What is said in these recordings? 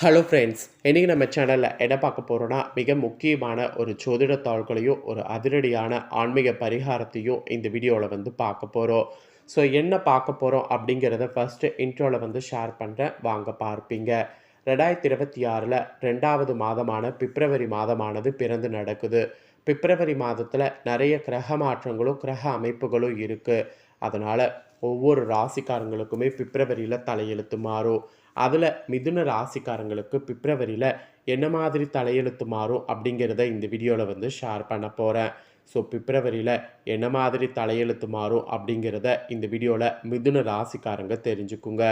Hello friends இன்றைக்கி நம்ம சேனலில் என்ன பார்க்க போகிறோன்னா மிக முக்கியமான ஒரு ஜோதிட தாள்களையும் ஒரு அதிரடியான ஆன்மீக பரிகாரத்தையும் இந்த வீடியோவில் வந்து பார்க்க போகிறோம் ஸோ என்ன பார்க்க போகிறோம் அப்படிங்கிறத ஃபஸ்ட்டு இன்ட்ரோவில் வந்து ஷேர் பண்ணுறேன் வாங்க பார்ப்பீங்க. ரெண்டாயிரத்தி இருபத்தி ஆறில் ரெண்டாவது மாதமான பிப்ரவரி மாதமானது பிறந்து நடக்குது. பிப்ரவரி மாதத்தில் நிறைய கிரக மாற்றங்களும் கிரக அமைப்புகளும் இருக்குது அதனால் ஒவ்வொரு ராசிக்காரங்களுக்குமே பிப்ரவரியில் தலையெழுத்து மாறும். அதில் மிதுன ராசிக்காரங்களுக்கு பிப்ரவரியில் என்ன மாதிரி தலையெழுத்து மாறும் அப்படிங்கிறத இந்த வீடியோவில் வந்து ஷேர் பண்ண போகிறேன் ஸோ பிப்ரவரியில் என்ன மாதிரி தலையெழுத்து மாறும் அப்படிங்கிறத இந்த வீடியோவில் மிதுன ராசிக்காரங்க தெரிஞ்சுக்குங்க.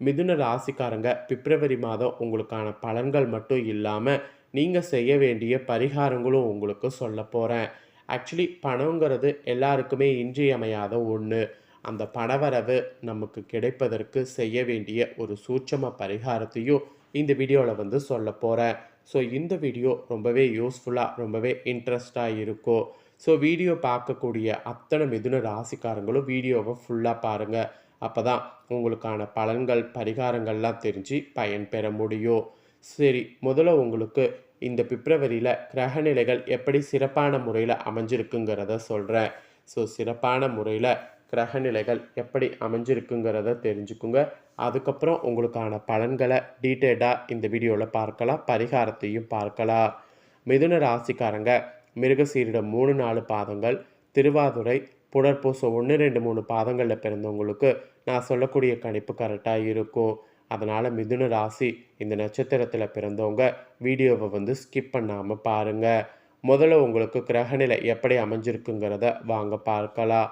மிதுன ராசிக்காரங்க பிப்ரவரி மாதம் உங்களுக்கான பலன்கள் மட்டும் இல்லாமல் நீங்கள் செய்ய வேண்டிய பரிகாரங்களும் உங்களுக்கு சொல்ல போகிறேன் ஆக்சுவலி பணங்கிறது எல்லாருக்குமே இன்றியமையாத ஒன்று அந்த பணவரவு நமக்கு கிடைப்பதற்கு செய்ய வேண்டிய ஒரு சூட்சம பரிகாரத்தையும் இந்த வீடியோவில் வந்து சொல்ல போகிறேன் ஸோ இந்த வீடியோ ரொம்பவே யூஸ்ஃபுல்லாக ரொம்பவே இன்ட்ரெஸ்டாக இருக்கும். ஸோ வீடியோ பார்க்கக்கூடிய அத்தனை மிதுன ராசிக்காரங்களும் வீடியோவை ஃபுல்லாக பாருங்கள் அப்போ தான் உங்களுக்கான பலன்கள் பரிகாரங்கள்லாம் தெரிஞ்சு பயன் பெற முடியும். சரி முதல்ல உங்களுக்கு இந்த பிப்ரவரியில் கிரகநிலைகள் எப்படி சிறப்பான முறையில் அமைஞ்சிருக்குங்கிறத சொல்கிறேன் ஸோ சிறப்பான முறையில் கிரகநிலைகள் எப்படி அமைஞ்சிருக்குங்கிறத தெரிஞ்சுக்குங்க. அதுக்கப்புறம் உங்களுக்கான பலன்களை டீட்டெயில்டாக இந்த வீடியோவில் பார்க்கலாம். பரிகாரத்தையும் பார்க்கலாம். மிதுன ராசிக்காரங்க மிருகசீரிடம் மூணு நாலு பாதங்கள். திருவாதுரை புனர்பூசம் ஒன்று ரெண்டு மூணு பாதங்களில் பிறந்தவங்களுக்கு நான் சொல்லக்கூடிய கணிப்பு கரெக்டாக இருக்கும். அதனால் மிதுன ராசி இந்த நட்சத்திரத்தில் பிறந்தவங்க வீடியோவை வந்து ஸ்கிப் பண்ணாமல் பாருங்கள் முதல்ல உங்களுக்கு கிரகநிலை எப்படி அமைஞ்சிருக்குங்கிறத வாங்க பார்க்கலாம்.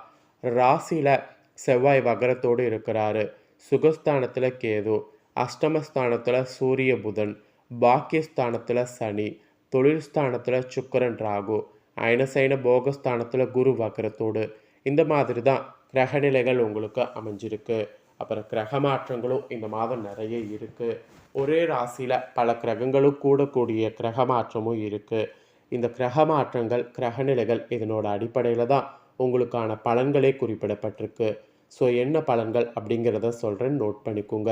ராசியில் செவ்வாய் வகரத்தோடு இருக்கிறாரு. சுகஸ்தானத்தில் கேது அஷ்டமஸ்தானத்தில் சூரிய புதன் பாக்கியஸ்தானத்தில் சனி தொழில் ஸ்தானத்தில் சுக்கரன் ராகு அயனசைன போகஸ்தானத்தில் குரு வக்கரத்தோடு இந்த மாதிரி தான் கிரகநிலைகள் உங்களுக்கு அமைஞ்சிருக்கு. அப்புறம் கிரக மாற்றங்களும் இந்த மாதம் நிறைய இருக்குது ஒரே ராசியில் பல கிரகங்களும் கூடக்கூடிய கிரக மாற்றமும் இருக்குது இந்த கிரக மாற்றங்கள் கிரகநிலைகள் இதனோட அடிப்படையில் தான் உங்களுக்கான பலன்களே குறிப்பிடப்பட்டிருக்கு. ஸோ என்ன பலன்கள் அப்படிங்கிறத சொல்கிறேன் நோட் பண்ணிக்கோங்க.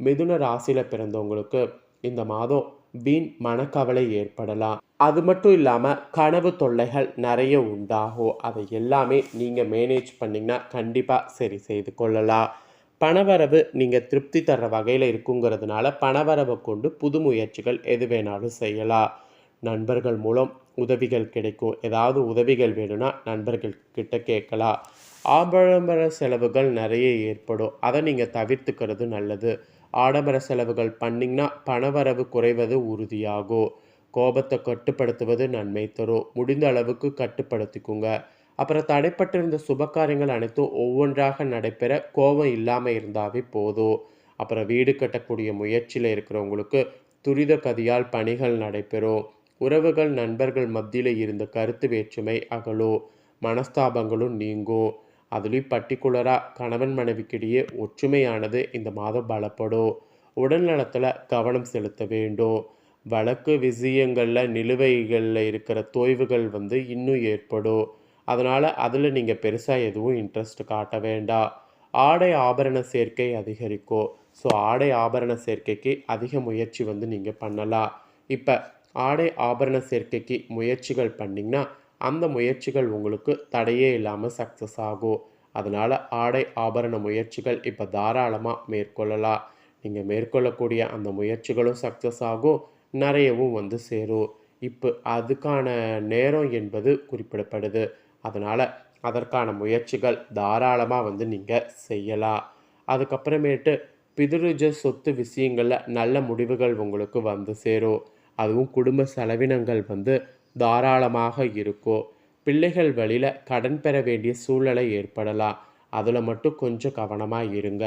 மிதுன ராசியில் பிறந்தவங்களுக்கு இந்த மாதம் வீண் மனக்கவலை ஏற்படலாம். அது மட்டும் இல்லாமல் கனவு தொல்லைகள் நிறைய உண்டாகும். அதை எல்லாமே நீங்கள் மேனேஜ் பண்ணிங்கன்னா கண்டிப்பாக சரி செய்து கொள்ளலாம். பணவரவு நீங்கள் திருப்தி தர்ற வகையில் இருக்குங்கிறதுனால பணவரவை கொண்டு புது முயற்சிகள் எது வேணாலும் செய்யலாம். நண்பர்கள் மூலம் உதவிகள் கிடைக்கும். ஏதாவது உதவிகள் வேணும்னா நண்பர்கள் கிட்ட கேட்கலாம். ஆடம்பர செலவுகள் நிறைய ஏற்படும். அதை நீங்கள் தவிர்த்துக்கிறது நல்லது. ஆடம்பர செலவுகள் பண்ணிங்கன்னா பணவரவு குறைவது உறுதியாகும். கோபத்தை கட்டுப்படுத்துவது நன்மை தரும். முடிந்த அளவுக்கு கட்டுப்படுத்திக்குங்க. அப்புறம் தடைப்பட்டிருந்த சுபகாரியங்கள் அனைத்தும் ஒவ்வொன்றாக நடைபெற கோபம் இல்லாமல் இருந்தாவே போதும். அப்புறம் வீடு கட்டக்கூடிய முயற்சியில் இருக்கிறவங்களுக்கு துரித கதியால் பணிகள் நடைபெறும். உறவுகள் நண்பர்கள் மத்தியில் இருந்த கருத்து வேற்றுமை அகலும் மனஸ்தாபங்களும் நீங்கும் அதுலேயும் பர்டிகுலராக கணவன் மனைவிக்கிடையே ஒற்றுமையானது இந்த மாதம் பலப்படும் உடல் நலத்தில் கவனம் செலுத்த வேண்டும் வழக்கு விஷயங்களில் நிலுவைகளில் இருக்கிற தோய்வுகள் வந்து இன்னும் ஏற்படும் அதனால் அதில் நீங்கள் பெருசாக எதுவும் இன்ட்ரெஸ்ட் காட்ட வேண்டாம் ஆடை ஆபரண சேர்க்கை அதிகரிக்கும் ஸோ ஆடை ஆபரண சேர்க்கைக்கு அதிக முயற்சி வந்து நீங்கள் பண்ணலாம். இப்போ ஆடை ஆபரண சேர்க்கைக்கு முயற்சிகள் பண்ணிங்கன்னா அந்த முயற்சிகள் உங்களுக்கு தடையே இல்லாமல் சக்ஸஸ் ஆகும். அதனால் ஆடை ஆபரண முயற்சிகள் இப்போ தாராளமாக மேற்கொள்ளலாம். நீங்கள் மேற்கொள்ளக்கூடிய அந்த முயற்சிகளும் சக்ஸஸ் ஆகும் நிறையவும் வந்து சேரும். இப்போ அதுக்கான நேரம் என்பது குறிப்பிடப்படுது. அதனால் அதற்கான முயற்சிகள் தாராளமாக வந்து நீங்கள் செய்யலாம். அதுக்கப்புறமேட்டு பிதுருஜ சொத்து விஷயங்களில் நல்ல முடிவுகள் உங்களுக்கு வந்து சேரும். அதுவும் குடும்ப செலவினங்கள் வந்து தாராளமாக இருக்கும் பிள்ளைகள் வழியில் கடன் பெற வேண்டிய சூழ்நிலை ஏற்படலாம். அதில் மட்டும் கொஞ்சம் கவனமாக இருங்க.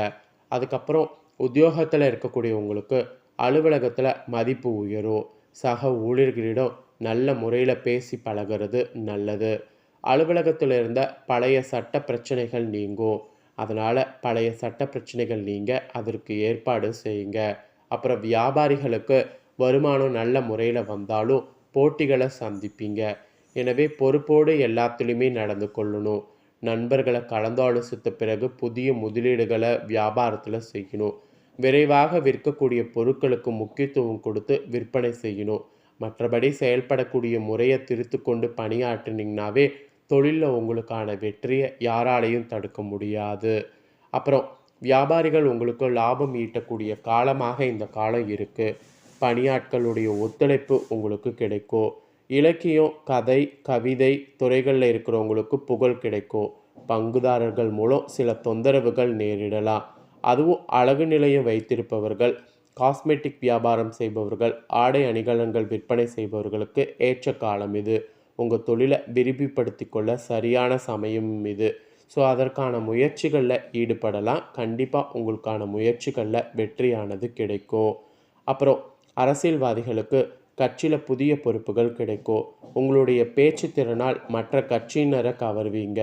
அதுக்கப்புறம் உத்தியோகத்தில் இருக்கக்கூடியவங்களுக்கு அலுவலகத்தில் மதிப்பு உயரும். சக ஊழியர்களிடம் நல்ல முறையில் பேசி பழகிறது நல்லது. அலுவலகத்தில் இருந்த பழைய சட்ட பிரச்சனைகள் நீங்கும் அதனால் பழைய சட்ட பிரச்சனைகள் நீங்க அதற்கு ஏற்பாடு செய்யுங்க. அப்புறம் வியாபாரிகளுக்கு வருமானம் நல்ல முறையில் வந்தாலும் போட்டிகளை சந்திப்பீங்க. எனவே பொறுப்போடு எல்லாத்துலேயுமே நடந்து கொள்ளணும். நண்பர்களை கலந்தாலோசித்த பிறகு புதிய முதலீடுகளை வியாபாரத்தில் செய்யணும். விரைவாக விற்கக்கூடிய பொருட்களுக்கு முக்கியத்துவம் கொடுத்து விற்பனை செய்யணும். மற்றபடி செயல்படக்கூடிய முறையை திருத்து கொண்டு பணியாற்றினீங்கனாவே தொழிலில் உங்களுக்கான வெற்றியை யாராலையும் தடுக்க முடியாது. அப்புறம் வியாபாரிகள் உங்களுக்கு லாபம் ஈட்டக்கூடிய காலமாக இந்த காலம் இருக்குது பணியாட்களுடைய ஒத்துழைப்பு உங்களுக்கு கிடைக்கும் இலக்கியம் கதை கவிதை துறைகளில் இருக்கிறவங்களுக்கு புகழ் கிடைக்கும் பங்குதாரர்கள் மூலம் சில தொந்தரவுகள் நேரிடலாம். அதுவும் அழகு நிலையம் வைத்திருப்பவர்கள் காஸ்மெட்டிக் வியாபாரம் செய்பவர்கள் ஆடை அணிகலன்கள் விற்பனை செய்பவர்களுக்கு ஏற்ற காலம் இது. உங்கள் தொழிலை விரிவுபடுத்தி கொள்ள சரியான சமயம் இது. ஸோ அதற்கான முயற்சிகளில் ஈடுபடலாம். கண்டிப்பாக உங்களுக்கான முயற்சிகளில் வெற்றியானது கிடைக்கும் அப்புறம் அரசியல்வாதிகளுக்கு கட்சியில் புதிய பொறுப்புகள் கிடைக்கும் உங்களுடைய பேச்சு திறனால் மற்ற கட்சியினரை கவர்வீங்க.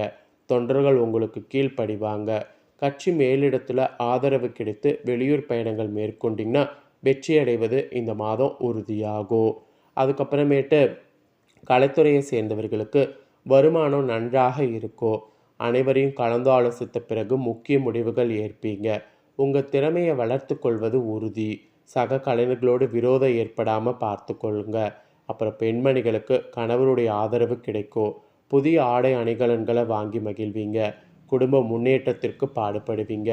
தொண்டர்கள் உங்களுக்கு கீழ்ப்படிவாங்க. கட்சி மேலிடத்தில் ஆதரவு கிடைத்து வெளியூர் பயணங்கள் மேற்கொண்டிங்கன்னா வெற்றி அடைவது இந்த மாதம் உறுதியாகும். அதுக்கப்புறமேட்டு கலைத்துறையை சேர்ந்தவர்களுக்கு வருமானம் நன்றாக இருக்கும் அனைவரையும் கலந்து ஆலோசித்த பிறகு முக்கிய முடிவுகள் ஏற்பீங்க. உங்கள் திறமையை வளர்த்து கொள்வது உறுதி. சக கலைஞர்களோடு விரோதம் ஏற்படாமல் பார்த்து கொள்ளுங்க அப்புறம் பெண்மணிகளுக்கு கணவருடைய ஆதரவு கிடைக்கும். புதிய ஆடை அணிகலன்களை வாங்கி மகிழ்வீங்க. குடும்ப முன்னேற்றத்திற்கு பாடுபடுவீங்க.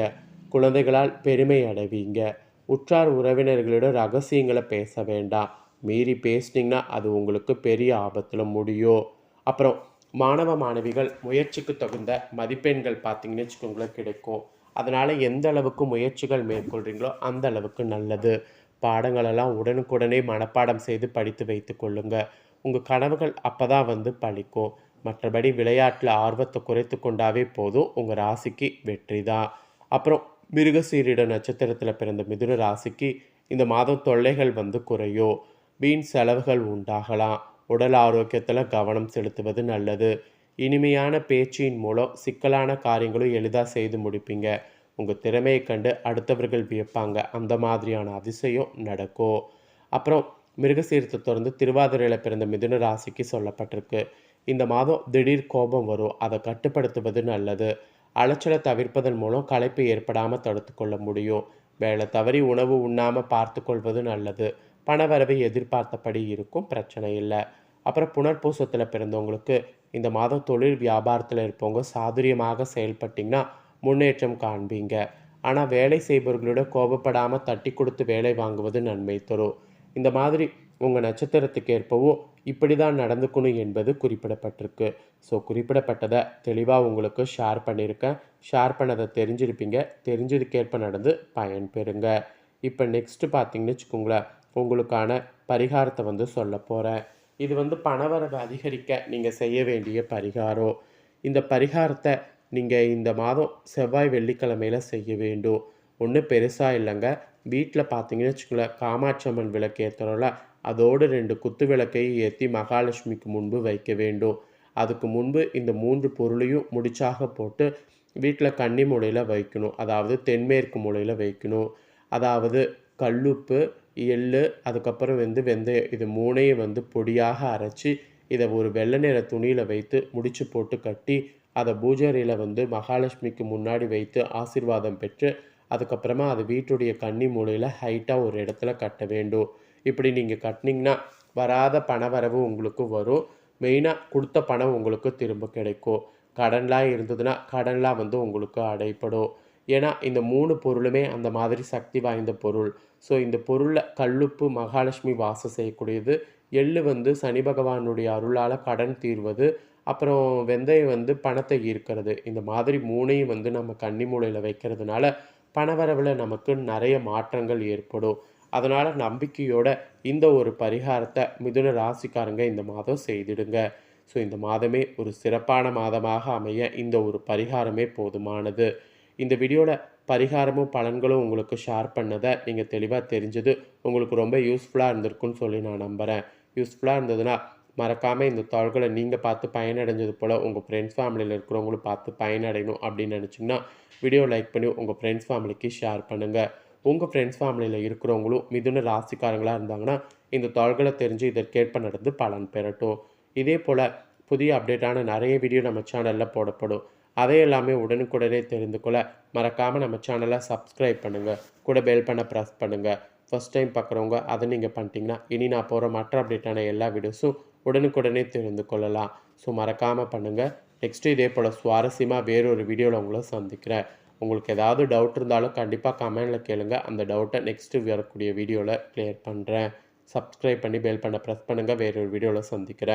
குழந்தைகளால் பெருமை அடைவீங்க. உற்றார் உறவினர்களிடம் ரகசியங்களை பேச வேண்டாம். மீறி பேசுனீங்கன்னா அது உங்களுக்கு பெரிய ஆபத்தில் முடியும். அப்புறம் மாணவ மாணவிகள் முயற்சிக்கு தகுந்த மதிப்பெண்கள் பார்த்தீங்கன்னு வச்சுக்கோங்களேன் கிடைக்கும். அதனால் எந்த அளவுக்கு முயற்சிகள் மேற்கொள்கிறீங்களோ அந்த அளவுக்கு நல்லது. பாடங்களெல்லாம் உடனுக்குடனே மனப்பாடம் செய்து படித்து வைத்து கொள்ளுங்க. உங்கள் கனவுகள் அப்போ தான் வந்து பழிக்கும். மற்றபடி விளையாட்டில் ஆர்வத்தை குறைத்து கொண்டாவே போதும். உங்கள் ராசிக்கு வெற்றி தான். அப்புறம் மிருகசீரிட நட்சத்திரத்தில் பிறந்த மிதுன ராசிக்கு இந்த மாதம் தொல்லைகள் வந்து குறையும். வீண் செலவுகள் உண்டாகலாம். உடல் ஆரோக்கியத்தில் கவனம் செலுத்துவது நல்லது. இனிமையான பேச்சின் மூலம் சிக்கலான காரியங்களும் எளிதாக செய்து முடிப்பீங்க. உங்கள் திறமையை கண்டு அடுத்தவர்கள் வியப்பாங்க. அந்த மாதிரியான அதிசயம் நடக்கும். அப்புறம் மிருகசீரத்தை தொடர்ந்து திருவாதிரையில் பிறந்த மிதுன ராசிக்கு சொல்லப்பட்டிருக்கு. இந்த மாதம் திடீர் கோபம் வரும். அதை கட்டுப்படுத்துவது நல்லது. அலைச்சலை தவிர்ப்பதன் மூலம் களைப்பு ஏற்படாமல் தடுத்து கொள்ள முடியும். வேலை தவறி உணவு உண்ணாமல் பார்த்து கொள்வது நல்லது. பணவரவை எதிர்பார்த்தபடி இருக்கும் பிரச்சனை இல்லை. அப்புறம் புனர்பூசத்தில் பிறந்தவங்களுக்கு இந்த மாதம் தொழில் வியாபாரத்தில் இருப்பவங்க சாதுரியமாக செயல்பட்டிங்கன்னா முன்னேற்றம் காண்பீங்க. ஆனால் வேலை செய்பவர்களோட கோபப்படாமல் தட்டி கொடுத்து வேலை வாங்குவது நன்மை தரும். இந்த மாதிரி உங்கள் நட்சத்திரத்துக்கு ஏற்பவோ இப்படி தான் நடந்துக்கணும் என்பது குறிப்பிடப்பட்டிருக்கு. ஸோ குறிப்பிடப்பட்டதை தெளிவாக உங்களுக்கு ஷேர் பண்ணியிருக்கேன். ஷேர் பண்ணதை தெரிஞ்சிருப்பீங்க. தெரிஞ்சதுக்கேற்ப நடந்து பயன் பெறுங்க. இப்போ நெக்ஸ்ட்டு பார்த்தீங்கன்னு வச்சுக்கோங்களேன் உங்களுக்கான பரிகாரத்தை வந்து சொல்ல போகிறேன் இது வந்து பணவரவை அதிகரிக்க நீங்கள் செய்ய வேண்டிய பரிகாரம் இந்த பரிகாரத்தை நீங்கள் இந்த மாதம் செவ்வாய் வெள்ளிக்கிழமையில் செய்ய வேண்டும். ஒன்றும் பெருசாக இல்லைங்க. வீட்டில் பார்த்தீங்கன்னு வச்சுக்கோங்களேன் காமாட்சி அம்மன் விளக்கு ஏற்றுறோம்ல அதோடு ரெண்டு குத்து விளக்கையும் ஏற்றி மகாலட்சுமிக்கு முன்பு வைக்க வேண்டும். அதுக்கு முன்பு இந்த மூன்று பொருளையும் முடிச்சாக போட்டு வீட்டில் கன்னி மூலையில் வைக்கணும். அதாவது தென்மேற்கு மூலையில் வைக்கணும். அதாவது கல்லுப்பு எள் அதுக்கப்புறம் வந்து வெந்தயம் இது மூணையும் வந்து பொடியாக அரைச்சி இதை ஒரு வெள்ளை நிற துணியில் வைத்து முடிச்சு போட்டு கட்டி அதை பூஜாரியில் வந்து மகாலட்சுமிக்கு முன்னாடி வைத்து ஆசிர்வாதம் பெற்று அதுக்கப்புறமா அது வீட்டுடைய கன்னி மூலையில் ஹைட்டாக ஒரு இடத்துல கட்ட வேண்டும். இப்படி நீங்கள் கட்டினீங்கன்னா வராத பணவரவு உங்களுக்கு வரும். மெயினாக கொடுத்த பணம் உங்களுக்கு திரும்ப கிடைக்கும். கடன்லாம் இருந்ததுன்னா கடன்லாம் வந்து உங்களுக்கு அடைப்படும். ஏன்னா இந்த மூணு பொருளுமே அந்த மாதிரி சக்தி வாய்ந்த பொருள். ஸோ இந்த பொருளில் கல்லுப்பு மகாலட்சுமி வாசம் செய்யக்கூடியது. எள்ளு வந்து சனி பகவானுடைய அருளால் கடன் தீர்வது. அப்புறம் வெந்தயம் வந்து பணத்தை ஈர்க்கிறது. இந்த மாதிரி மூணையும் வந்து நம்ம கன்னி மூலையில் வைக்கிறதுனால பணவரவில் நமக்கு நிறைய மாற்றங்கள் ஏற்படும். அதனால் நம்பிக்கையோட இந்த ஒரு பரிகாரத்தை மிதுன ராசிக்காரங்க இந்த மாதம் செய்திடுங்க. ஸோ இந்த மாதமே ஒரு சிறப்பான மாதமாக அமைய இந்த ஒரு பரிகாரமே போதுமானது. இந்த வீடியோவில் பரிகாரமும் பலன்களும் உங்களுக்கு ஷேர் பண்ணதை நீங்கள் தெளிவாக தெரிஞ்சது. உங்களுக்கு ரொம்ப யூஸ்ஃபுல்லாக இருந்திருக்குன்னு சொல்லி நான் நம்புகிறேன் யூஸ்ஃபுல்லாக இருந்ததுன்னா மறக்காமல் இந்த தாள்களை நீங்கள் பார்த்து பயனடைஞ்சது போல் உங்கள் ஃப்ரெண்ட்ஸ் ஃபேமிலியில் இருக்கிறவங்களும் பார்த்து பயனடையணும் அப்படின்னு நினச்சிங்கன்னா வீடியோ லைக் பண்ணி உங்கள் ஃப்ரெண்ட்ஸ் ஃபேமிலிக்கு ஷேர் பண்ணுங்கள் உங்கள் ஃப்ரெண்ட்ஸ் ஃபேமிலியில் இருக்கிறவங்களும் மிதுன ராசிக்காரங்களாக இருந்தாங்கன்னா இந்த தாள்களை தெரிஞ்சு இதற்கேற்ப நடந்து பலன் பெறட்டும். இதே போல் புதிய அப்டேட்டான நிறைய வீடியோ நம்ம சேனலில் போடப்படும். அதை எல்லாமே உடனுக்குடனே தெரிந்து கொள்ள மறக்காமல் நம்ம சேனலை சப்ஸ்கிரைப் பண்ணுங்கள் கூட பெல் பண்ண ப்ரெஸ் பண்ணுங்கள் ஃபஸ்ட் டைம் பார்க்குறவங்க அதை நீங்கள் பண்ணிட்டீங்கன்னா இனி நான் போகிற மற்ற அப்டேட்டான எல்லா வீடியோஸும் உடனுக்குடனே தெரிந்து கொள்ளலாம். ஸோ மறக்காமல் பண்ணுங்கள் நெக்ஸ்ட்டு இதே போல் சுவாரஸ்யமாக வேறொரு வீடியோவில் உங்களை சந்திக்கிறேன். உங்களுக்கு ஏதாவது டவுட் இருந்தாலும் கண்டிப்பாக கமெண்டில் கேளுங்க. அந்த டவுட்டை நெக்ஸ்ட்டு வரக்கூடிய வீடியோவில் க்ளியர் பண்ணுறேன் சப்ஸ்கிரைப் பண்ணி பெல் பண்ண ப்ரெஸ் பண்ணுங்கள் வேறொரு வீடியோவில் சந்திக்கிறேன்.